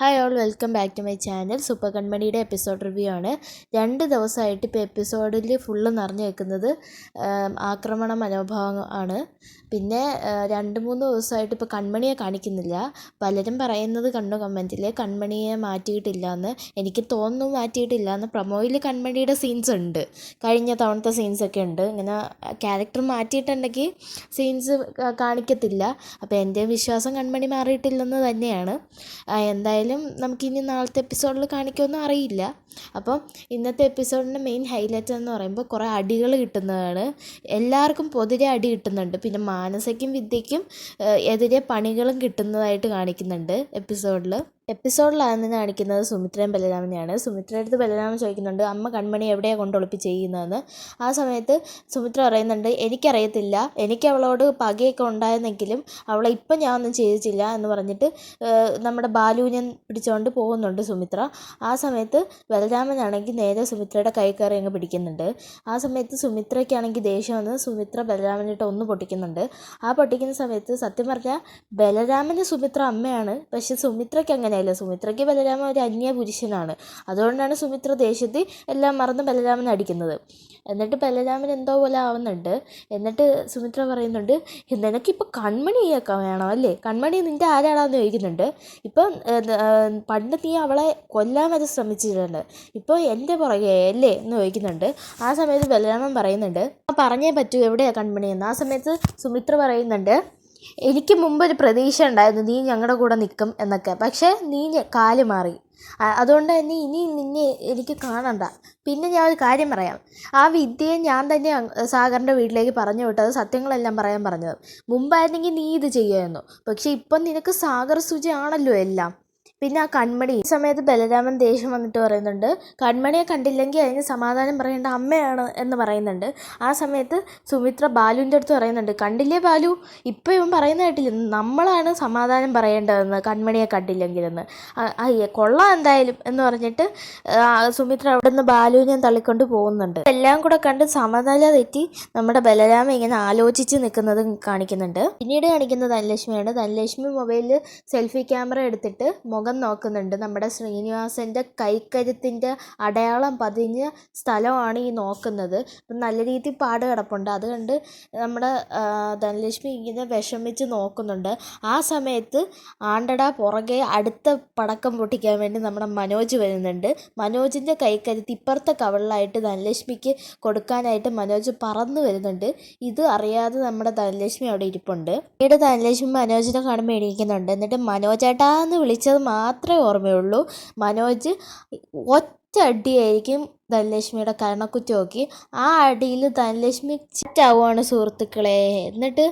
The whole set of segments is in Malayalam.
Hi all welcome back to my channel super കൺമണിയുടെ episode review ആണ്. രണ്ട് ദിവസമായിട്ട് ഇപ്പോൾ എപ്പിസോഡിൽ ഫുള്ള് നിറഞ്ഞു നിൽക്കുന്നത് ആക്രമണ മനോഭാവം ആണ്. പിന്നെ രണ്ട് മൂന്ന് ദിവസമായിട്ട് ഇപ്പോൾ കൺമണിയെ കാണിക്കുന്നില്ല. പലരും പറയുന്നത് കണ്ടു കമന്റിൽ കൺമണിയെ മാറ്റിയിട്ടില്ല എന്ന്. എനിക്ക് തോന്നുന്നു മാറ്റിയിട്ടില്ല എന്ന്. പ്രൊമോയിൽ കൺമണിയുടെ സീൻസ് ഉണ്ട്. കഴിഞ്ഞ തവണത്തെ സീൻസ് ഒക്കെ ഉണ്ട്. ഇങ്ങനെ ക്യാരക്ടർ മാറ്റിയിട്ടുണ്ടെങ്കിൽ സീൻസ് കാണിക്കത്തില്ല. അപ്പോൾ എന്റെ വിശ്വാസം കൺമണി മാറിയിട്ടില്ലെന്ന് തന്നെയാണ്. എന്തായാലും നമുക്കിനി നാളത്തെ എപ്പിസോഡിൽ കാണിക്കുമെന്ന് അറിയില്ല. അപ്പം ഇന്നത്തെ എപ്പിസോഡിന്റെ മെയിൻ ഹൈലൈറ്റ് എന്ന് പറയുമ്പോൾ കുറേ അടികൾ കിട്ടുന്നതാണ്. എല്ലാവർക്കും പൊതുവെ അടി കിട്ടുന്നുണ്ട്. പിന്നെ മാനസയ്ക്കും വിദ്യയ്ക്കും എതിരെ പണികളും കിട്ടുന്നതായിട്ട് കാണിക്കുന്നുണ്ട് എപ്പിസോഡിൽ എപ്പിസോഡിലാണ് കാണിക്കുന്നത് സുമിത്രയും ബലരാമനെയാണ്. സുമിത്രയുടെ അടുത്ത് ബലരാമൻ ചോദിക്കുന്നുണ്ട് അമ്മ കൺമണി എവിടെയാണ് കൊണ്ട് ഒളിപ്പിച്ചിരിക്കുന്നതെന്ന് ആ സമയത്ത് സുമിത്ര പറയുന്നുണ്ട് എനിക്കറിയത്തില്ല. എനിക്ക് അവളോട് പകയൊക്കെ ഉണ്ടായിരുന്നെങ്കിലും അവളെ ഇപ്പം ഞാൻ ഒന്നും ചെയ്തിട്ടില്ല എന്ന് പറഞ്ഞിട്ട് നമ്മുടെ ബാലുവിനെ പിടിച്ചുകൊണ്ട് പോകുന്നുണ്ട് സുമിത്ര. ആ സമയത്ത് ബലരാമനാണെങ്കിൽ നേരെ സുമിത്രയുടെ കൈ കയറി അങ്ങ് പിടിക്കുന്നുണ്ട്. ആ സമയത്ത് സുമിത്രയ്ക്കാണെങ്കിൽ ദേഷ്യം വന്ന് സുമിത്ര ബലരാമനിട്ട് ഒന്ന് പൊട്ടിക്കുന്നുണ്ട്. ആ പൊട്ടിക്കുന്ന സമയത്ത് സത്യം പറഞ്ഞാൽ ബലരാമന് സുമിത്ര അമ്മയാണ് പക്ഷെ സുമിത്രയ്ക്ക് അങ്ങനെ അങ്ങനെയല്ല സുമിത്രയ്ക്ക് ബലരാമൻ ഒരു അന്യ പുരുഷനാണ്. അതുകൊണ്ടാണ് സുമിത്ര ദേഷ്യത്തിൽ എല്ലാം മറന്ന് ബലരാമനെ അടിക്കുന്നത്. എന്നിട്ട് ബലരാമൻ എന്തോ പോലെ ആവുന്നുണ്ട്. എന്നിട്ട് സുമിത്ര പറയുന്നുണ്ട് നിനക്കിപ്പോൾ കൺമണിയൊക്കെ വേണം അല്ലേ? കൺമണി നിന്റെ ആരാടാന്ന് ചോദിക്കുന്നുണ്ട്. ഇപ്പം പണ്ട് നീ അവളെ കൊല്ലാൻ വരെ ശ്രമിച്ചിട്ടുണ്ട്. ഇപ്പോൾ എന്റെ പുറകെ അല്ലേ? എന്ന് ചോദിക്കുന്നുണ്ട്. ആ സമയത്ത് ബലരാമൻ പറയുന്നുണ്ട് പറഞ്ഞേ പറ്റൂ. എവിടെയാണ് കൺമണി? എന്ന് ആ സമയത്ത് സുമിത്ര പറയുന്നുണ്ട് എനിക്ക് മുമ്പൊരു പ്രതീക്ഷ ഉണ്ടായിരുന്നു നീ ഞങ്ങളുടെ കൂടെ നിൽക്കും എന്നൊക്കെ. പക്ഷേ നീ കാൽ മാറി. അതുകൊണ്ട് തന്നെ ഇനി നിന്നെ എനിക്ക് കാണണ്ട. പിന്നെ ഞാൻ ഒരു കാര്യം പറയാം. ആ വിദ്യയെ ഞാൻ തന്നെ സാഗറിന്റെ വീട്ടിലേക്ക് പറഞ്ഞു വിട്ടത് സത്യങ്ങളെല്ലാം പറയാൻ പറഞ്ഞത്. മുമ്പായിരുന്നെങ്കിൽ നീ ഇത് ചെയ്യുമായിരുന്നു. പക്ഷേ ഇപ്പം നിനക്ക് സാഗർ സുജി ആണല്ലോ എല്ലാം. പിന്നെ ആ കൺമണി ഈ സമയത്ത് ബലരാമൻ ദേഷ്യം വന്നിട്ട് പറയുന്നുണ്ട് കൺമണിയെ കണ്ടില്ലെങ്കിൽ അതിന് സമാധാനം പറയേണ്ട അമ്മയാണ് എന്ന് പറയുന്നുണ്ട്. ആ സമയത്ത് സുമിത്ര ബാലുവിന്റെ അടുത്ത് പറയുന്നുണ്ട് കണ്ടില്ലേ ബാലു? ഇപ്പം ഇവൻ പറയുന്ന കേട്ടില്ല? നമ്മളാണ് സമാധാനം പറയേണ്ടതെന്ന് കൺമണിയെ കണ്ടില്ലെങ്കിലെന്ന്. അയ്യേ കൊള്ളാം എന്തായാലും എന്ന് പറഞ്ഞിട്ട് സുമിത്ര അവിടെ നിന്ന് ബാലുവിനെ തള്ളിക്കൊണ്ട് പോകുന്നുണ്ട്. എല്ലാം കൂടെ കണ്ട് സമനില തെറ്റി നമ്മുടെ ബലരാമ ഇങ്ങനെ ആലോചിച്ച് നിൽക്കുന്നത് കാണിക്കുന്നുണ്ട്. പിന്നീട് കാണിക്കുന്നത് ധനലക്ഷ്മിയാണ്. ധനലക്ഷ്മി മൊബൈലിൽ സെൽഫി ക്യാമറ എടുത്തിട്ട് മുഖം മുഖം നോക്കുന്നുണ്ട്. നമ്മുടെ ശ്രീനിവാസന്റെ കൈക്കരുത്തിന്റെ അടയാളം പതിഞ്ഞ സ്ഥലമാണ് ഈ നോക്കുന്നത്. അപ്പം നല്ല രീതിയിൽ പാട് കിടപ്പുണ്ട്. അത് കണ്ട് നമ്മുടെ ധനലക്ഷ്മി ഇങ്ങനെ വിഷമിച്ച് നോക്കുന്നുണ്ട്. ആ സമയത്ത് ആണ്ടട പുറകെ അടുത്ത പടക്കം പൊട്ടിക്കാൻ വേണ്ടി നമ്മുടെ മനോജ് വരുന്നുണ്ട്. മനോജിന്റെ കൈക്കരുത്ത് ഇപ്പുറത്തെ കവളിലായിട്ട് ധനലക്ഷ്മിക്ക് കൊടുക്കാനായിട്ട് മനോജ് പറന്നു വരുന്നുണ്ട്. ഇത് അറിയാതെ നമ്മുടെ ധനലക്ഷ്മി അവിടെ ഇരിപ്പുണ്ട്. പിന്നീട് ധനലക്ഷ്മി മനോജിനെ കാണുമ്പോൾ എണീക്കുന്നുണ്ട്. എന്നിട്ട് മനോജേട്ടാ എന്ന് വിളിച്ചത് മാത്രമേ ഓർമ്മയുള്ളൂ. മനോജ് ഒറ്റ അടിയായിരിക്കും ധനലക്ഷ്മിയുടെ കരണക്കുറ്റി നോക്കി ആ അടിയിൽ ധനലക്ഷ്മി ചിറ്റാവുകയാണ് സുഹൃത്തുക്കളെ. എന്നിട്ട്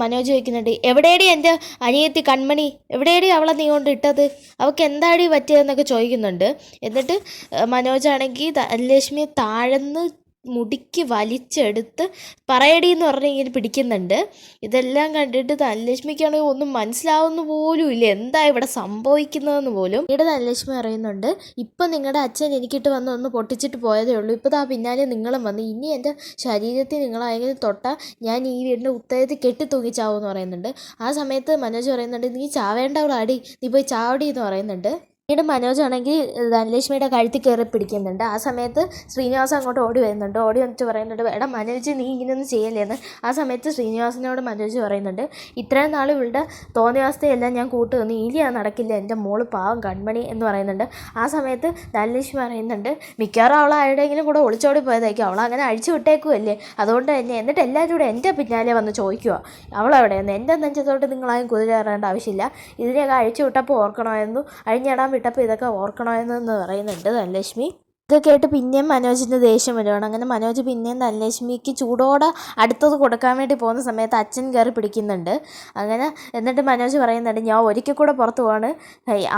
മനോജ് ചോദിക്കുന്നുണ്ട് എവിടെയടി എന്റെ അനിയത്തി കൺമണി? എവിടെയടി അവളെ നീ കൊണ്ട് ഇട്ടത്? അവൾക്ക് എന്താടി പറ്റിയതെന്നൊക്കെ ചോദിക്കുന്നുണ്ട്. എന്നിട്ട് മനോജാണെങ്കിൽ ധനലക്ഷ്മിയെ താഴ്ന്ന് മുടിക്ക് വലിച്ചെടുത്ത് പറയടി എന്ന് പറഞ്ഞ് ഇങ്ങനെ പിടിക്കുന്നുണ്ട്. ഇതെല്ലാം കണ്ടിട്ട് ധനലക്ഷ്മിക്കാണെങ്കിൽ ഒന്നും മനസ്സിലാവുന്ന പോലും ഇല്ല. എന്താ ഇവിടെ സംഭവിക്കുന്നതെന്ന് പോലും. ഇവിടെ ധനലക്ഷ്മി അറിയുന്നുണ്ട് ഇപ്പം നിങ്ങളുടെ അച്ഛൻ എനിക്കിട്ട് വന്ന് ഒന്ന് പൊട്ടിച്ചിട്ട് പോയതേ ഉള്ളൂ. ഇപ്പോൾ ആ പിന്നാലെ നിങ്ങളും വന്ന് ഇനി എന്റെ ശരീരത്തിൽ നിങ്ങളായെങ്കിലും തൊട്ടാൽ ഞാൻ ഈ വീടിന്റെ ഉത്തരത്തിൽ കെട്ടി തൂങ്ങിച്ചാവും പറയുന്നുണ്ട്. ആ സമയത്ത് മനോജ് പറയുന്നുണ്ട് നീ ചാവേണ്ടവളാടി നീ പോയി ചാവടി എന്ന് പറയുന്നുണ്ട്. പിന്നീട് മനോജാണെങ്കിൽ ധനലക്ഷ്മിയുടെ കഴുത്തിൽ കയറി പിടിക്കുന്നുണ്ട്. ആ സമയത്ത് ശ്രീനിവാസൻ അങ്ങോട്ട് ഓടി വരുന്നുണ്ട്. ഓടി വന്നിട്ട് പറയുന്നുണ്ട് എടാ മനോജ് നീ ഇങ്ങനെയൊന്നും ചെയ്യല്ലേന്ന്. ആ സമയത്ത് ശ്രീനിവാസനോട് മനോജ് പറയുന്നുണ്ട് ഇത്രയും നാൾ ഇവളുടെ തോന്നിയവസ്ഥയെല്ലാം ഞാൻ കൂട്ട് വന്നു ഇനി നടക്കില്ല. എന്റെ മോൾ പാവം കൺമണി എന്ന് പറയുന്നുണ്ട്. ആ സമയത്ത് ധനലക്ഷ്മി പറയുന്നുണ്ട് മിക്കവാറും അവൾ ആരുടെയെങ്കിലും കൂടെ ഒളിച്ചോടി പോയതായിരിക്കും. അവൾ അങ്ങനെ അഴിച്ചു വിട്ടേക്കുമല്ലേ അതുകൊണ്ട് തന്നെ എന്നിട്ട് എല്ലാവരും കൂടെ എന്റെ പിന്നാലെ വന്ന് ചോദിക്കുക അവളെവിടെയെന്ന് എന്റെ നെഞ്ചത്തോട്ട് നിങ്ങളായും കുതിരേറേണ്ട ആവശ്യമില്ല. ഇതിനെയൊക്കെ അഴിച്ചു വിട്ടപ്പോൾ ഓർക്കണമായിരുന്നു. അഴിഞ്ഞിടാൻ വിട്ടപ്പോൾ ഇതൊക്കെ ഓർക്കണമെന്ന് പറയുന്നുണ്ട് ധനലക്ഷ്മി. ഇത് കേട്ട് പിന്നെയും മനോജിന് ദേഷ്യം വരുവാണ്. അങ്ങനെ മനോജ് പിന്നെയും ധനലക്ഷ്മിക്ക് ചൂടോടെ അടുത്തത് കൊടുക്കാൻ വേണ്ടി പോകുന്ന സമയത്ത് അച്ഛൻ കയറി പിടിക്കുന്നുണ്ട്. അങ്ങനെ എന്നിട്ട് മനോജ് പറയുന്നുണ്ട് ഞാൻ ഒരിക്കൽ കൂടെ പുറത്ത് പോവാണ്.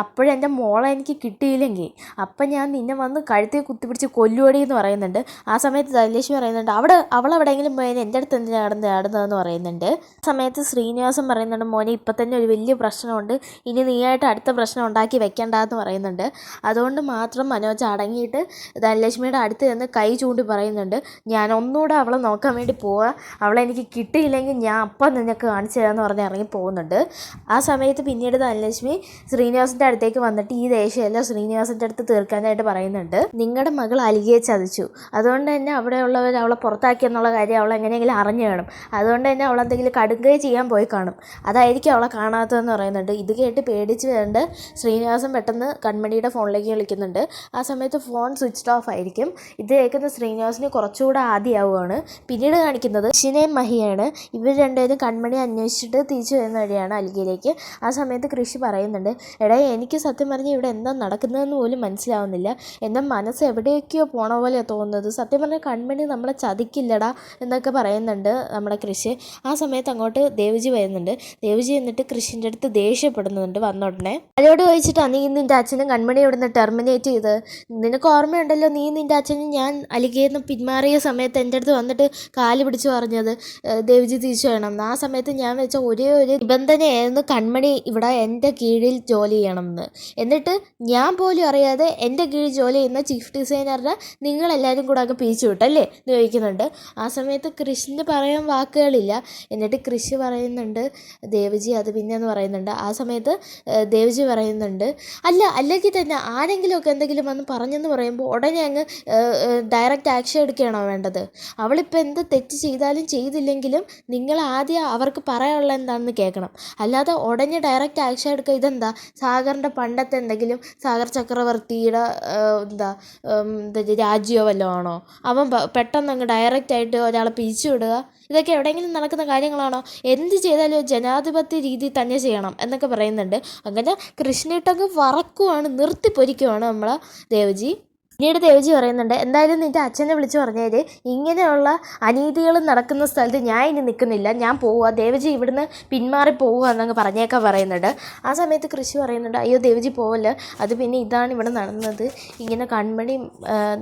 അപ്പോഴെന്റെ മോളെ എനിക്ക് കിട്ടിയില്ലെങ്കിൽ. അപ്പം ഞാൻ നിന്നെ വന്ന് കഴുത്തിൽ കുത്തിപ്പിടിച്ച് കൊല്ലുവടി എന്ന് പറയുന്നുണ്ട്. ആ സമയത്ത് ധനലക്ഷ്മി പറയുന്നുണ്ട് അവിടെ അവളെവിടെയെങ്കിലും പോയാൽ എന്റെ അടുത്ത് എന്തിനാണ് നടന്ന് ആടുന്നതെന്ന് പറയുന്നുണ്ട്. സമയത്ത് ശ്രീനിവാസൻ പറയുന്നുണ്ട് മോനെ ഇപ്പം തന്നെ ഒരു വലിയ പ്രശ്നമുണ്ട്. ഇനി നീയായിട്ട് അടുത്ത പ്രശ്നം ഉണ്ടാക്കി വെക്കേണ്ടതെന്ന് പറയുന്നുണ്ട്. അതുകൊണ്ട് മാത്രം മനോജ് അടങ്ങിയിട്ട് ധനലക്ഷ്മിയുടെ അടുത്ത് നിന്ന് കൈ ചൂണ്ടി പറയുന്നുണ്ട് ഞാൻ ഒന്നുകൂടെ അവളെ നോക്കാൻ വേണ്ടി പോവാ. അവളെ എനിക്ക് കിട്ടിയില്ലെങ്കിൽ ഞാൻ അപ്പം നിനക്ക് കാണിച്ചു തരാമെന്ന് പറഞ്ഞ് ഇറങ്ങി പോകുന്നുണ്ട്. ആ സമയത്ത് പിന്നീട് ധനലക്ഷ്മി ശ്രീനിവാസിന്റെ അടുത്തേക്ക് വന്നിട്ട് ഈ ദേഷ്യമെല്ലാം ശ്രീനിവാസിന്റെ അടുത്ത് തീർക്കാനായിട്ട് പറയുന്നുണ്ട്. നിങ്ങളുടെ മകൾ അലികയെ ചതിച്ചു. അതുകൊണ്ട് തന്നെ അവിടെയുള്ളവർ അവളെ പുറത്താക്കി എന്നുള്ള കാര്യം അവൾ എങ്ങനെയെങ്കിലും അറിഞ്ഞു കാണും. അതുകൊണ്ട് തന്നെ അവൾ എന്തെങ്കിലും കടുകയെ ചെയ്യാൻ പോയി കാണും. അതായിരിക്കും അവളെ കാണാത്തതെന്ന് പറയുന്നുണ്ട്. ഇത് കേട്ട് പേടിച്ച് വേണ്ട ശ്രീനിവാസൻ പെട്ടെന്ന് കൺമണിയുടെ ഫോണിലേക്ക് വിളിക്കുന്നുണ്ട്. ആ സമയത്ത് ഫോൺ സ്വിച്ച് ഓഫ് ആയിരിക്കും. ഇത് കേൾക്കുന്ന ശ്രീനിവാസിന് കുറച്ചുകൂടെ ആദ്യമാവുകയാണ് പിന്നീട് കാണിക്കുന്നത് കൃഷിനെയും മഹിയാണ്. ഇവർ രണ്ടുപേരും കൺമണി അന്വേഷിച്ചിട്ട് തിരിച്ചു വരുന്ന വഴിയാണ് അൽഗിയിലേക്ക്. ആ സമയത്ത് കൃഷി പറയുന്നുണ്ട് എടാ എനിക്ക് സത്യം പറഞ്ഞ് ഇവിടെ എന്താ നടക്കുന്നതെന്ന് പോലും മനസ്സിലാവുന്നില്ല. എന്റെ മനസ്സ് എവിടെയൊക്കെയോ പോണ പോലെയാണ് തോന്നുന്നത്. സത്യം പറഞ്ഞ കൺമണി നമ്മളെ ചതിക്കില്ലടാ എന്നൊക്കെ പറയുന്നുണ്ട് നമ്മുടെ കൃഷി. ആ സമയത്ത് അങ്ങോട്ട് ദേവജി വരുന്നുണ്ട്. ദേവജി എന്നിട്ട് കൃഷിന്റെ അടുത്ത് ദേഷ്യപ്പെടുന്നുണ്ട് വന്നോടനെ അവരോട് ചോദിച്ചിട്ടാണ് നീ നിന്റെ അച്ഛനും കൺമണി ഇവിടുന്ന് ടെർമിനേറ്റ് ചെയ്ത് നിനക്ക് ഓർമ്മയുണ്ടല്ലോ നീ നിന്റെ അച്ഛനും ഞാൻ അലിഗേന്ന് പിന്മാറിയ സമയത്ത് എന്റെ അടുത്ത് വന്നിട്ട് കാൽ പിടിച്ച് പറഞ്ഞത് ദേവിജി തിരിച്ചു വേണം എന്ന്. ആ സമയത്ത് ഞാൻ വെച്ച ഒരേ ഒരു നിബന്ധനയായിരുന്നു കൺമണി ഇവിടെ എന്റെ കീഴിൽ ജോലി ചെയ്യണം എന്ന് എന്നിട്ട് ഞാൻ പോലും അറിയാതെ എന്റെ കീഴിൽ ജോലി ചെയ്യുന്ന ചീഫ് ഡിസൈനറിനെ നിങ്ങളെല്ലാവരും കൂടെ അങ്ങ് പിരിച്ചു വിട്ടല്ലേ എന്ന് ചോദിക്കുന്നുണ്ട്. ആ സമയത്ത് കൃഷിന് പറയാൻ വാക്കുകളില്ല. എന്നിട്ട് കൃഷി പറയുന്നുണ്ട് ദേവജി അത് പിന്നെന്ന് പറയുന്നുണ്ട്. ആ സമയത്ത് ദേവജി പറയുന്നുണ്ട് അല്ല അല്ലെങ്കിൽ തന്നെ ആരെങ്കിലുമൊക്കെ എന്തെങ്കിലും വന്ന് പറഞ്ഞെന്ന് പറയുമ്പോൾ ഉടനെ അങ്ങ് ഡയറക്റ്റ് ആക്ഷൻ എടുക്കുകയാണോ വേണ്ടത്? അവളിപ്പോൾ എന്ത് തെറ്റ് ചെയ്താലും ചെയ്തില്ലെങ്കിലും നിങ്ങൾ ആദ്യം അവർക്ക് പറയാനുള്ള എന്താണെന്ന് കേൾക്കണം. അല്ലാതെ ഉടനെ ഡയറക്റ്റ് ആക്ഷൻ എടുക്കുക ഇതെന്താ? സാഗറിന്റെ പണ്ടത്തെ എന്തെങ്കിലും സാഗർ ചക്രവർത്തിയുടെ എന്താ രാജ്യമോ വല്ലതും ആണോ? അവൻ പെട്ടെന്ന് അങ്ങ് ഡയറക്റ്റ് ആയിട്ട് ഒരാളെ പിരിച്ചു വിടുക. ഇതൊക്കെ എവിടെയെങ്കിലും നടക്കുന്ന കാര്യങ്ങളാണോ? എന്ത് ചെയ്താലും ജനാധിപത്യ രീതി തന്നെ ചെയ്യണം എന്നൊക്കെ പറയുന്നുണ്ട്. അങ്ങനെ കൃഷ്ണയിട്ടങ്ങ് വറക്കുവാണ് നിർത്തിപ്പൊരിക്കുവാണ് നമ്മളെ ദേവജി. പിന്നീട് ദേവജി പറയുന്നുണ്ട് എന്തായാലും നിന്റെ അച്ഛനെ വിളിച്ചു പറഞ്ഞേര്. ഇങ്ങനെയുള്ള അനീതികൾ നടക്കുന്ന സ്ഥലത്ത് ഞാൻ ഇനി നിൽക്കുന്നില്ല ഞാൻ പോവുക ദേവജി ഇവിടുന്ന് പിന്മാറി പോവുക എന്നങ്ങ് പറഞ്ഞേക്കാൻ പറയുന്നുണ്ട് ആ സമയത്ത് കൃഷി പറയുന്നുണ്ട് അയ്യോ ദേവജി പോവല്ല? അത് പിന്നെ ഇതാണ് ഇവിടെ നടന്നത്. ഇങ്ങനെ കൺമണി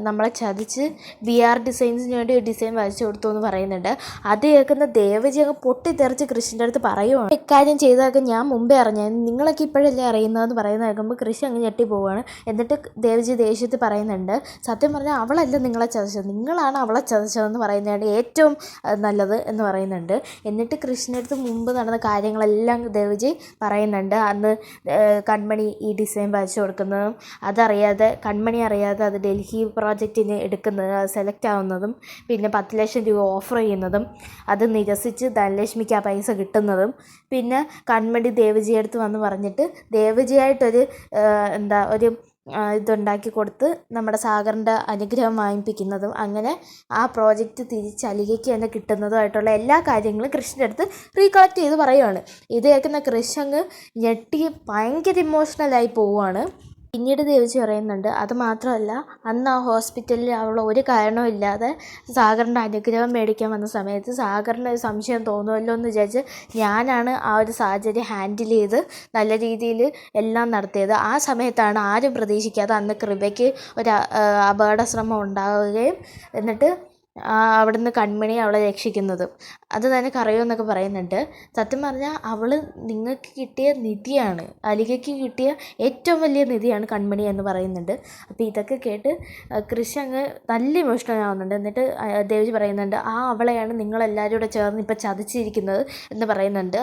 നമ്മളെ ചതിച്ച് ബി ആർ ഡിസൈൻസിന് വേണ്ടി ഒരു ഡിസൈൻ വരച്ചു കൊടുത്തു എന്ന് പറയുന്നുണ്ട്. അത് കേൾക്കുന്ന ദേവജി അങ്ങ് പൊട്ടിത്തെറിച്ച് കൃഷിന്റെ അടുത്ത് പറയുവാണ്. ഇക്കാര്യം ചെയ്തതൊക്കെ ഞാൻ മുമ്പേ അറിഞ്ഞായിരുന്നു നിങ്ങളൊക്കെ ഇപ്പോഴല്ലേ അറിയുന്നതെന്ന് പറയുന്ന കേൾക്കുമ്പോൾ കൃഷി അങ്ങ് ഞെട്ടി പോവുകയാണ് എന്നിട്ട് ദേവജി ദേഷ്യത്തിൽ പറയുന്നുണ്ട് സത്യം പറഞ്ഞാൽ അവളല്ല നിങ്ങളെ ചതച്ചത്. നിങ്ങളാണ് അവളെ ചതച്ചതെന്ന് പറയുന്നതാണ് ഏറ്റവും നല്ലത് എന്ന് പറയുന്നുണ്ട്. എന്നിട്ട് കൃഷ്ണടുത്ത് മുമ്പ് നടന്ന കാര്യങ്ങളെല്ലാം ദേവജി പറയുന്നുണ്ട്. അന്ന് കൺമണി ഈ ഡിസൈൻ വരച്ചു കൊടുക്കുന്നതും അതറിയാതെ കൺമണി അറിയാതെ അത് ഡൽഹി പ്രോജക്റ്റിന് എടുക്കുന്നത് സെലക്ട് ആവുന്നതും പിന്നെ പത്ത് ലക്ഷം രൂപ ഓഫർ ചെയ്യുന്നതും അത് നിരസിച്ച് ധനലക്ഷ്മിക്ക് ആ പൈസ കിട്ടുന്നതും പിന്നെ കൺമണി ദേവജിയടുത്ത് വന്ന് പറഞ്ഞിട്ട് ദേവജിയായിട്ടൊരു എന്താ ഒരു ഇതുണ്ടാക്കി കൊടുത്ത് നമ്മുടെ സാഗറിന്റെ അനുഗ്രഹം വാങ്ങിപ്പിക്കുന്നതും അങ്ങനെ ആ പ്രോജക്റ്റ് തിരിച്ച് അലികയ്ക്ക് തന്നെ കിട്ടുന്നതുമായിട്ടുള്ള എല്ലാ കാര്യങ്ങളും കൃഷിന്റെ അടുത്ത് റീകളക്ട് ചെയ്ത് പറയുവാണ്. ഇത് കേൾക്കുന്ന കൃഷി അങ്ങ് ഞെട്ടി ഭയങ്കര ഇമോഷണലായി പോവുകയാണ് പിന്നീട് ദേവിച്ച് പറയുന്നുണ്ട് അത് മാത്രമല്ല അന്ന് ആ ഹോസ്പിറ്റലിൽ അവൾ ഒരു കാരണവും ഇല്ലാതെ സാഗറിന്റെ അനുഗ്രഹം മേടിക്കാൻ വന്ന സമയത്ത് സാഗറിന് ഒരു സംശയം തോന്നുമല്ലോ എന്ന് വിചാരിച്ച് ഞാനാണ് ആ ഒരു സാഹചര്യം ഹാൻഡിൽ ചെയ്ത് നല്ല രീതിയിൽ എല്ലാം നടത്തിയത്. ആ സമയത്താണ് ആരും പ്രതീക്ഷിക്കാതെ അന്ന് കൃപയ്ക്ക് ഒരു അപകടശ്രമം അപകട ശ്രമം ഉണ്ടാവുകയും എന്നിട്ട് അവിടുന്ന് കൺമണി അവളെ രക്ഷിക്കുന്നതും. അത് തന്നെ കറിയോന്നൊക്കെ പറയുന്നുണ്ട്. സത്യം പറഞ്ഞാൽ അവൾ നിങ്ങൾക്ക് കിട്ടിയ നിധിയാണ്. അലികയ്ക്ക് കിട്ടിയ ഏറ്റവും വലിയ നിധിയാണ് കൺമണി എന്ന് പറയുന്നുണ്ട്. അപ്പോൾ ഇതൊക്കെ കേട്ട് കൃഷി അങ്ങ് നല്ല ഇമോഷണൽ ആവുന്നുണ്ട്. എന്നിട്ട് ദേവിജി പറയുന്നുണ്ട് ആ അവളെയാണ് നിങ്ങളെല്ലാവരും കൂടെ ചേർന്ന് ഇപ്പോൾ ചതിച്ചിരിക്കുന്നത് എന്ന് പറയുന്നുണ്ട്.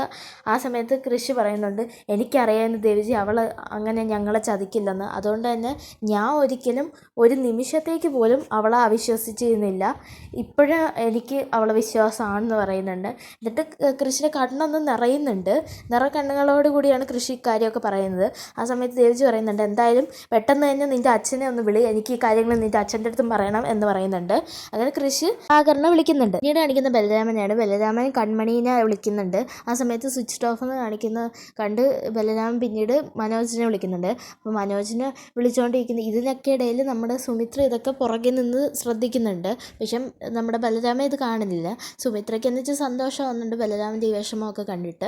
ആ സമയത്ത് കൃഷി പറയുന്നുണ്ട് എനിക്കറിയാമെന്ന് ദേവജി അവൾ അങ്ങനെ ഞങ്ങളെ ചതിക്കില്ലെന്ന്. അതുകൊണ്ട് തന്നെ ഞാൻ ഒരിക്കലും ഒരു നിമിഷത്തേക്ക് പോലും അവളെ അവിശ്വസിച്ചിരുന്നില്ല. ഇപ്പോഴും എനിക്ക് അവളെ വിശ്വാസമാണെന്ന് പറയുന്നുണ്ട്. എന്നിട്ട് കൃഷിയുടെ കണ്ണൊന്ന് നിറയുന്നുണ്ട്. നിറ കണ്ണുകളോട് കൂടിയാണ് കൃഷി ഇക്കാര്യമൊക്കെ പറയുന്നത്. ആ സമയത്ത് ദേവജി പറയുന്നുണ്ട് എന്തായാലും പെട്ടെന്ന് തന്നെ നിന്റെ അച്ഛനെ ഒന്ന് വിളി. എനിക്ക് ഈ കാര്യങ്ങൾ നിന്റെ അച്ഛന്റെ അടുത്തും പറയണം എന്ന് പറയുന്നുണ്ട്. അങ്ങനെ കൃഷി ആകരണം വിളിക്കുന്നുണ്ട്. പിന്നീട് കാണിക്കുന്ന ബലരാമനെയാണ്. ബലരാമൻ കൺമണീനെ വിളിക്കുന്നുണ്ട്. ആ സമയത്ത് സ്വിച്ച് ഓഫ് എന്ന് കാണിക്കുന്ന കണ്ട് ബലരാമൻ പിന്നീട് മനോജിനെ വിളിക്കുന്നുണ്ട്. അപ്പോൾ മനോജിനെ വിളിച്ചുകൊണ്ടിരിക്കുന്ന ഇതിനൊക്കെ ഇടയിൽ നമ്മുടെ സുമിത്ര ഇതൊക്കെ പുറകിൽ നിന്ന് ശ്രദ്ധിക്കുന്നുണ്ട്. പക്ഷെ നമ്മുടെ ബലരാമ ഇത് കാണുന്നില്ല. സുമിത്രയ്ക്ക് എന്ന് സന്തോഷം സന്തോഷമാവുന്നുണ്ട് ബലരാമന്റെ ഈ വിഷമമൊക്കെ കണ്ടിട്ട്.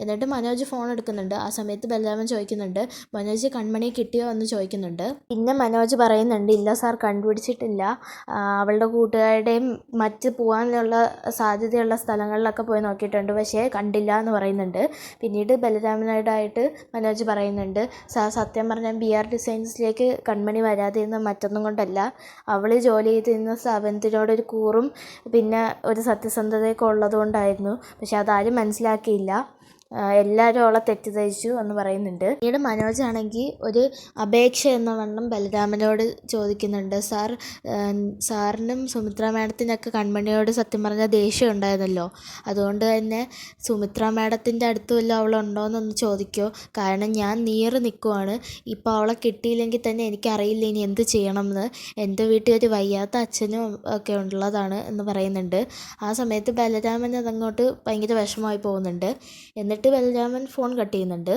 എന്നിട്ട് മനോജ് ഫോൺ എടുക്കുന്നുണ്ട്. ആ സമയത്ത് ബലരാമൻ ചോദിക്കുന്നുണ്ട് മനോജ് കൺമണി കിട്ടിയോ? എന്ന് ചോദിക്കുന്നുണ്ട്. പിന്നെ മനോജ് പറയുന്നുണ്ട് ഇല്ല സാർ കണ്ടുപിടിച്ചിട്ടില്ല. അവളുടെ കൂട്ടുകാരുടെയും മറ്റ് പോകാനുള്ള സാധ്യതയുള്ള സ്ഥലങ്ങളിലൊക്കെ പോയി നോക്കിയിട്ടുണ്ട്. പക്ഷേ കണ്ടില്ല എന്ന് പറയുന്നുണ്ട്. പിന്നീട് ബലരാമനോടായിട്ട് മനോജ് പറയുന്നുണ്ട് സാർ സത്യം പറഞ്ഞാൽ ബി ആർ ഡിസൈൻസിലേക്ക് കൺമണി വരാതിരുന്ന മറ്റൊന്നും കൊണ്ടല്ല. അവൾ ജോലി ചെയ്തിരുന്ന സ്ഥാപനത്തിനോടൊരു കൂറും പിന്നെ ഒരു സത്യസന്ധതയൊക്കെ ഉള്ളത് കൊണ്ടായിരുന്നു പക്ഷെ അതാരും മനസ്സിലാക്കിയില്ല. എല്ലാവരും അവളെ തെറ്റിദ്ധരിച്ചു എന്ന് പറയുന്നുണ്ട്. പിന്നീട് മനോജാണെങ്കിൽ ഒരു അപേക്ഷ എന്ന വണ്ണം ബലരാമനോട് ചോദിക്കുന്നുണ്ട്. സാർ സാറിനും സുമിത്ര മാഡത്തിനൊക്കെ കൺമണിയോട് സത്യം പറഞ്ഞാൽ ദേഷ്യം ഉണ്ടായിരുന്നല്ലോ. അതുകൊണ്ട് തന്നെ സുമിത്ര മാഡത്തിന്റെ അടുത്ത് വല്ലതും അവളുണ്ടോയെന്നൊന്ന് ചോദിക്കുമോ കാരണം ഞാൻ നീറ് നിൽക്കുവാണ്. ഇപ്പോൾ അവളെ കിട്ടിയില്ലെങ്കിൽ തന്നെ എനിക്കറിയില്ല ഇനി എന്ത് ചെയ്യണമെന്ന്. എന്റെ വീട്ടിൽ ഒരു വയ്യാത്ത അച്ഛനും ഒക്കെ ഉള്ളതാണ് എന്ന് പറയുന്നുണ്ട്. ആ സമയത്ത് ബലരാമൻ അതങ്ങോട്ട് ഭയങ്കര വിഷമമായി പോകുന്നുണ്ട്. എന്നിട്ട് എന്നിട്ട് ബലരാമൻ ഫോൺ കട്ട് ചെയ്യുന്നുണ്ട്.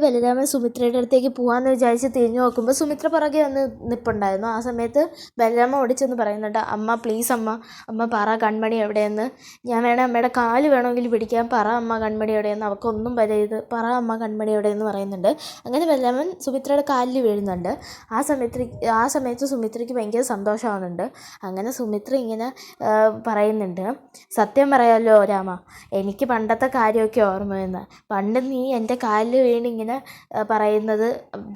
ബലരാമൻ സുമിത്രയുടെ അടുത്തേക്ക് പോകാമെന്ന് വിചാരിച്ച് തിരിഞ്ഞു നോക്കുമ്പോൾ സുമിത്ര പുറകെ വന്ന് നിൽപ്പുണ്ടായിരുന്നു ആ സമയത്ത് ബലരാമ ഓടിച്ചെന്ന് പറയുന്നുണ്ട് അമ്മ പ്ലീസ് അമ്മ അമ്മ പറ കൺമണി എവിടെയെന്ന്? ഞാൻ വേണേൽ അമ്മയുടെ കാൽ വേണമെങ്കിൽ പിടിക്കാൻ പറ അമ്മ കൺമണി എവിടെയെന്ന്? അവൾക്കൊന്നും വരരുത്. പറ അമ്മ കൺമണി എവിടെയെന്ന്? പറയുന്നുണ്ട്. അങ്ങനെ ബലരാമൻ സുമിത്രയുടെ കാലിൽ വീഴുന്നുണ്ട്. ആ സമയത്ത് ആ സമയത്ത് സുമിത്രയ്ക്ക് ഭയങ്കര സന്തോഷമാവുന്നുണ്ട്. അങ്ങനെ സുമിത്ര ഇങ്ങനെ പറയുന്നുണ്ട് സത്യം പറയാമല്ലോ രാമ എനിക്ക് പണ്ടത്തെ കാര്യമൊക്കെ ഓർമ്മ വരുന്നത് പണ്ട് നീ എന്റെ കാലിൽ വീണ് ഇങ്ങനെ പറയുന്നത്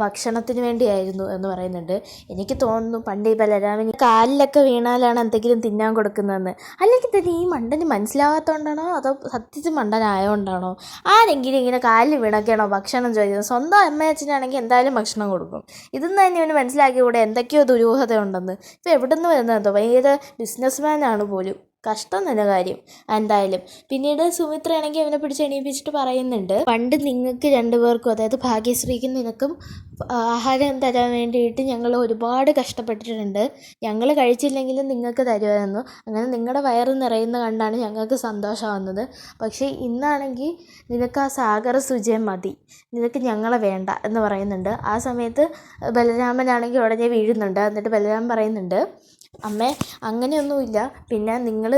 ഭക്ഷണത്തിന് വേണ്ടിയായിരുന്നു എന്ന് പറയുന്നുണ്ട്. എനിക്ക് തോന്നുന്നു പണ്ട് ഈ ബലരാമൻ കാലിലൊക്കെ വീണാലാണ് എന്തെങ്കിലും തിന്നാൻ കൊടുക്കുന്നതെന്ന്. അല്ലെങ്കിൽ തന്നെ ഈ മണ്ടന് മനസ്സിലാവാത്തതുകൊണ്ടാണോ അതോ സത്യത്തിൽ മണ്ടനായതുകൊണ്ടാണോ ആരെങ്കിലും ഇങ്ങനെ കാലിൽ വീണൊക്കെയാണോ ഭക്ഷണം ചോദിക്കുന്നത്? സ്വന്തം അമ്മയച്ഛനാണെങ്കിൽ എന്തായാലും ഭക്ഷണം കൊടുക്കും. ഇതൊന്നും തന്നെ ഇവന് മനസ്സിലാക്കി കൂടെ എന്തൊക്കെയോ ദുരൂഹത ഉണ്ടെന്ന് ഇപ്പോൾ എവിടെ നിന്ന് വരുന്നതോ ഭയങ്കര ബിസിനസ്മാനാണ് പോലും. കഷ്ടം തന്നെ കാര്യം. എന്തായാലും. പിന്നീട് സുമിത്രയാണെങ്കിൽ അവനെ പിടിച്ച് എണീപ്പിച്ചിട്ട് പറയുന്നുണ്ട് പണ്ട് നിങ്ങൾക്ക് രണ്ടുപേർക്കും അതായത് ഭാഗ്യശ്രീക്കും നിനക്കും ആഹാരം തരാൻ വേണ്ടിയിട്ട് ഞങ്ങൾ ഒരുപാട് കഷ്ടപ്പെട്ടിട്ടുണ്ട്. ഞങ്ങൾ കഴിച്ചില്ലെങ്കിലും നിങ്ങൾക്ക് തരുമായിരുന്നു. അങ്ങനെ നിങ്ങളുടെ വയറ് നിറയുന്ന കണ്ടാണ് ഞങ്ങൾക്ക് സന്തോഷം വന്നത്. പക്ഷേ ഇന്നാണെങ്കിൽ നിനക്ക് ആ സാഗർ സുജയം മതി. നിനക്ക് ഞങ്ങളെ വേണ്ട എന്ന് പറയുന്നുണ്ട്. ആ സമയത്ത് ബലരാമനാണെങ്കിൽ ഉടനെ വീഴുന്നുണ്ട്. എന്നിട്ട് ബലരാമൻ പറയുന്നുണ്ട് അമ്മേ അങ്ങനെയൊന്നുമില്ല. പിന്നെ നിങ്ങൾ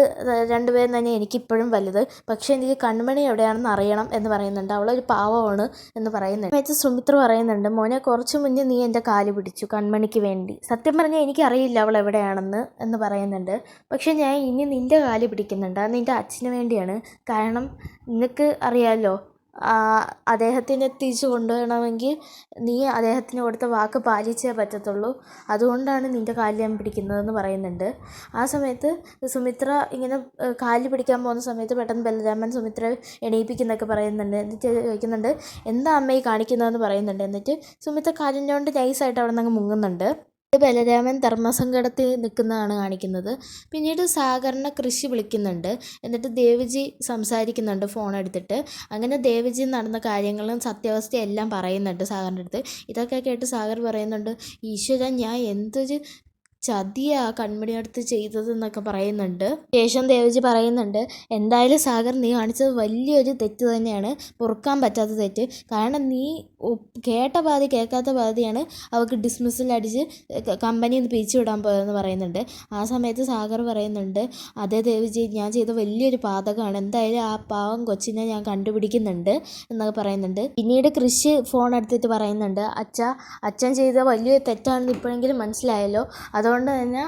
രണ്ടുപേരും തന്നെ എനിക്കിപ്പോഴും വലുത്. പക്ഷേ എനിക്ക് കണ്മണി എവിടെയാണെന്ന് അറിയണം എന്ന് പറയുന്നുണ്ട്. അവളൊരു പാവമാണ് എന്ന് പറയുന്നുണ്ട്. അമ്മയച്ച സുമിത്ര പറയുന്നുണ്ട് മോനെ കുറച്ച് മുന്നേ നീ എന്റെ കാൽ പിടിച്ചു കൺമണിക്ക് വേണ്ടി. സത്യം പറഞ്ഞാൽ എനിക്കറിയില്ല അവൾ എവിടെയാണെന്ന് എന്ന് പറയുന്നുണ്ട്. പക്ഷേ ഞാൻ ഇനി നിന്റെ കാൽ പിടിക്കുന്നുണ്ട്. അത് നിന്റെ അച്ഛന് വേണ്ടിയാണ്. കാരണം നിനക്ക് അറിയാമല്ലോ അദ്ദേഹത്തിന് തിരിച്ചു കൊണ്ടുവരണമെങ്കിൽ നീ അദ്ദേഹത്തിന് കൊടുത്ത വാക്ക് പാലിച്ചേ പറ്റത്തുള്ളൂ. അതുകൊണ്ടാണ് നിന്റെ കാലിൽ ഞാൻ പിടിക്കുന്നതെന്ന് പറയുന്നുണ്ട്. ആ സമയത്ത് സുമിത്ര ഇങ്ങനെ കാലിൽ പിടിക്കാൻ പോകുന്ന സമയത്ത് പെട്ടെന്ന് ബലരാമൻ സുമിത്ര എണീപ്പിക്കുന്നൊക്കെ പറയുന്നുണ്ട്. എന്നിട്ട് ചോദിക്കുന്നുണ്ട് എന്താ അമ്മ ഈ കാണിക്കുന്നതെന്ന് പറയുന്നുണ്ട്? എന്നിട്ട് സുമിത്ര കാലിന്റെ കൊണ്ട് നൈസായിട്ട് അവിടെ നിന്ന് മുങ്ങുന്നുണ്ട്. ബലരാമൻ ധർമ്മസങ്കടത്തിൽ നിൽക്കുന്നതാണ് കാണിക്കുന്നത്. പിന്നീട് സാഗറിനെ കൃഷി വിളിക്കുന്നുണ്ട്. എന്നിട്ട് ദേവജി സംസാരിക്കുന്നുണ്ട് ഫോൺ എടുത്തിട്ട്. അങ്ങനെ ദേവജി നടന്ന കാര്യങ്ങളും സത്യാവസ്ഥയും എല്ലാം പറയുന്നുണ്ട് സാഗറിന്റെ അടുത്ത്. ഇതൊക്കെ കേട്ട് സാഗർ പറയുന്നുണ്ട് ഈശ്വര ഞാൻ എന്തൊരു ചതിയാ കൺമണിയടുത്ത് ചെയ്തതെന്നൊക്കെ പറയുന്നുണ്ട്. ശേഷം ദേവജി പറയുന്നുണ്ട് എന്തായാലും സാഗർ നീ കാണിച്ചത് വലിയൊരു തെറ്റ് തന്നെയാണ്. പൊറുക്കാൻ പറ്റാത്ത തെറ്റ്. കാരണം നീ കേട്ട പാതി കേൾക്കാത്ത പാതിയാണ് അവൾക്ക് ഡിസ്മിസിൽ അടിച്ച് കമ്പനിയിൽ നിന്ന് പിരിച്ചു വിടാൻ പോയതെന്ന് പറയുന്നുണ്ട്. ആ സമയത്ത് സാഗർ പറയുന്നുണ്ട് അതേ ദേവിജി ഞാൻ ചെയ്ത വലിയൊരു പാതകമാണ്. എന്തായാലും ആ പാവം കൊച്ചിനെ ഞാൻ കണ്ടുപിടിക്കുന്നുണ്ട് എന്നൊക്കെ പറയുന്നുണ്ട്. പിന്നീട് കൃഷി ഫോൺ എടുത്തിട്ട് പറയുന്നുണ്ട് അച്ഛ അച്ഛൻ ചെയ്ത വലിയൊരു തെറ്റാണെന്ന് ഇപ്പോഴെങ്കിലും മനസ്സിലായല്ലോ. അതുകൊണ്ട് തന്നെ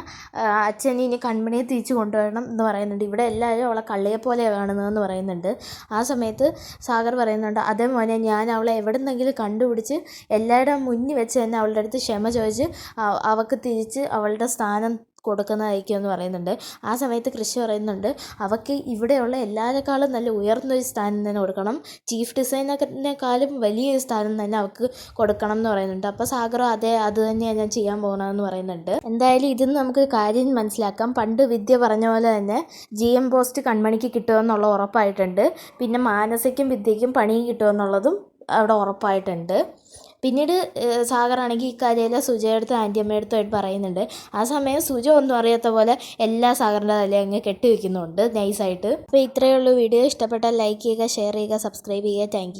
അച്ഛൻ ഇനി കമ്പനിയെ തിരിച്ചു കൊണ്ടുവരണം എന്ന് പറയുന്നുണ്ട്. ഇവിടെ എല്ലാവരും അവളെ കള്ളിയെ പോലെ കാണുന്നതെന്ന് പറയുന്നുണ്ട്. ആ സമയത്ത് സാഗർ പറയുന്നുണ്ട് അതേ മോനെ ഞാൻ അവളെ എവിടുന്നെങ്കിലും കണ്ടുപിടിച്ച് എല്ലാവരുടെയും മുന്നിൽ വെച്ച് തന്നെ അവളുടെ അടുത്ത് ക്ഷമ ചോദിച്ച് അവൾക്ക് തിരിച്ച് അവളുടെ സ്ഥാനം കൊടുക്കുന്നതായിരിക്കും എന്ന് പറയുന്നുണ്ട്. ആ സമയത്ത് കൃഷി പറയുന്നുണ്ട് അവൾക്ക് ഇവിടെയുള്ള എല്ലാവരെക്കാളും നല്ല ഉയർന്നൊരു സ്ഥാനം തന്നെ കൊടുക്കണം. ചീഫ് ഡിസൈനറിനേക്കാളും വലിയൊരു സ്ഥാനം തന്നെ അവൾക്ക് കൊടുക്കണം എന്ന് പറയുന്നുണ്ട്. അപ്പോൾ സാഗർ അതെ അത് തന്നെയാണ് ഞാൻ ചെയ്യാൻ പോകുന്നതെന്ന് പറയുന്നുണ്ട്. എന്തായാലും ഇതിന്ന് നമുക്ക് കാര്യം മനസ്സിലാക്കാം. പണ്ട് വിദ്യ പറഞ്ഞ പോലെ തന്നെ ജി എം പോസ്റ്റ് കൺമണിക്ക് കിട്ടുമെന്നുള്ള ഉറപ്പായിട്ടുണ്ട്. പിന്നെ മാനസയ്ക്കും വിദ്യയ്ക്കും പണി കിട്ടുമെന്നുള്ളതും അവിടെ ഉറപ്പായിട്ടുണ്ട്. പിന്നീട് സാഗറാണെങ്കിൽ ഈ കാര്യമെല്ലാം സുജയുടെ അടുത്തും ആയിട്ട് പറയുന്നുണ്ട്. ആ സമയം സുജ ഒന്നും അറിയാത്ത പോലെ എല്ലാ സാഗറിന്റെ തലേ അങ്ങ് കെട്ടി വെക്കുന്നുണ്ട് നൈസായിട്ട്. അപ്പോൾ ഇത്രയേ ഉള്ളൂ വീഡിയോ. ഇഷ്ടപ്പെട്ടാൽ ലൈക്ക് ചെയ്യുക ഷെയർ ചെയ്യുക സബ്സ്ക്രൈബ് ചെയ്യുക. താങ്ക്